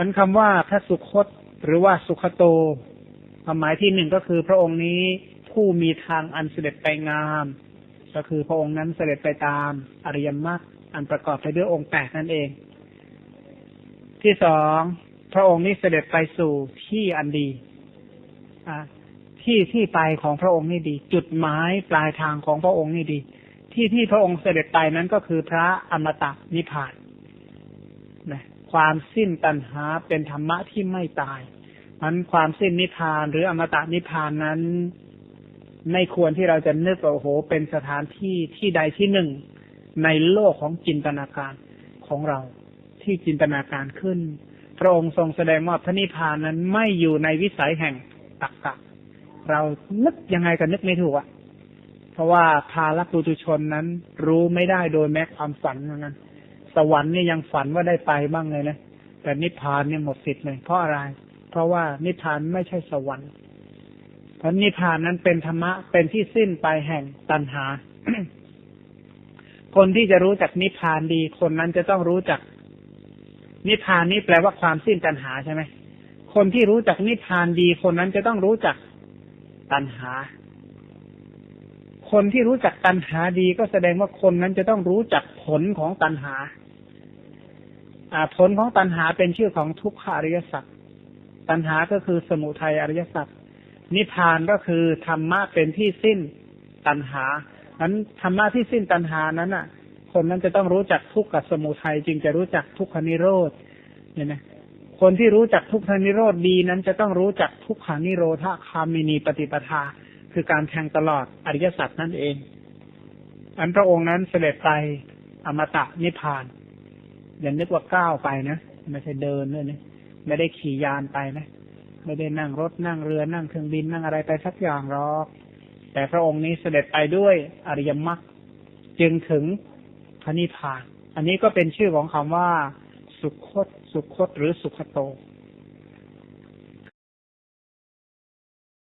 อันคำว่าพระสุคตหรือว่าสุขโตความหมายที่หนึ่งก็คือพระองค์นี้ผู้มีทางอันเสด็จไปงาม ก็คือพระองค์นั้นเสด็จไปตามอริยมรรคอันประกอบไปด้วยองค์แปดนั่นเอง ที่สองพระองค์นี้เสด็จไปสู่ที่อันดีอ่าที่ที่ไปของพระองค์นี่ดี จุดหมายปลายทางของพระองค์นี่ดี ที่ที่พระองค์เสด็จไปนั้นก็คือพระอมตะนิพพาน ความสิ้นตัณหาเป็นธรรมะที่ไม่ตายมันความสิ้นนิพพานหรืออมตะนิพพานนั้น ไม่ควรที่เราจะนึกว่าโอ้โห เป็นสถานที่ที่ใดที่หนึ่ง ในโลกของจินตนาการของเราที่จินตนาการขึ้น พระองค์ทรงแสดงว่าพระนิพพานนั้นไม่อยู่ในวิสัยแห่งตักกะเรานึกยังไงก็นึกไม่ถูกอะเพราะว่าภาลปุตุชนนั้นรู้ไม่ได้โดยแม้ความฝันเหมือนกัน สวรรค์นี่ยังฝันว่าได้ไปบ้างเลยนะแต่นิพพานเนี่ยหมดสิทธิ์เลยเพราะอะไร เพราะว่านิพพานไม่ใช่สวรรค์ เพราะนิพพานนั้นเป็นธรรมะเป็นที่สิ้นไปแห่งตัณหา คนที่จะรู้จักนิพพานดี คนนั้นจะต้องรู้จัก นิพพานนี้แปลว่าความสิ้นตัณหาใช่ไหมคนที่รู้จักนิพพานดี คนนั้นจะต้องรู้จักตัณหา คนที่รู้จักตัณหาดีก็แสดงว่าคนนั้นจะต้องรู้จักผลของตัณหา อ่า ผลของตัณหาเป็นชื่อของทุกขอริยสัจตัณหาก็คือสมุทัยอริยสัจนิพพานก็คือธรรมะเป็นที่สิ้นตัณหานั้นธรรมะที่สิ้นตัณหานั้นอะ คนนั้นจะต้องรู้จักทุกข์กับสมุทัยจึงจะรู้จักทุกขนิโรธเนี่ยนะคนที่รู้จักทุกขนิโรธดีนั้นจะต้องรู้จักทุกขานิโรธคามินีปฏิปทา คือการแทงตลอดอริยสัจนั่นเอง อันพระองค์นั้นเสด็จไปอมตะนิพพานอย่านึกว่าก้าวไปนะไม่ใช่เดินเลยนะไม่ได้ขี่ยานไปนะไม่ได้นั่งรถนั่งเรือนั่งเครื่องบินนั่งอะไรไปสักอย่างหรอก แต่พระองค์นี้เสด็จไปด้วยอริยมรรคจึงถึงพระนิพพาน อันนี้ก็เป็นชื่อของคำว่า สุขคตสุขคตหรือสุขโต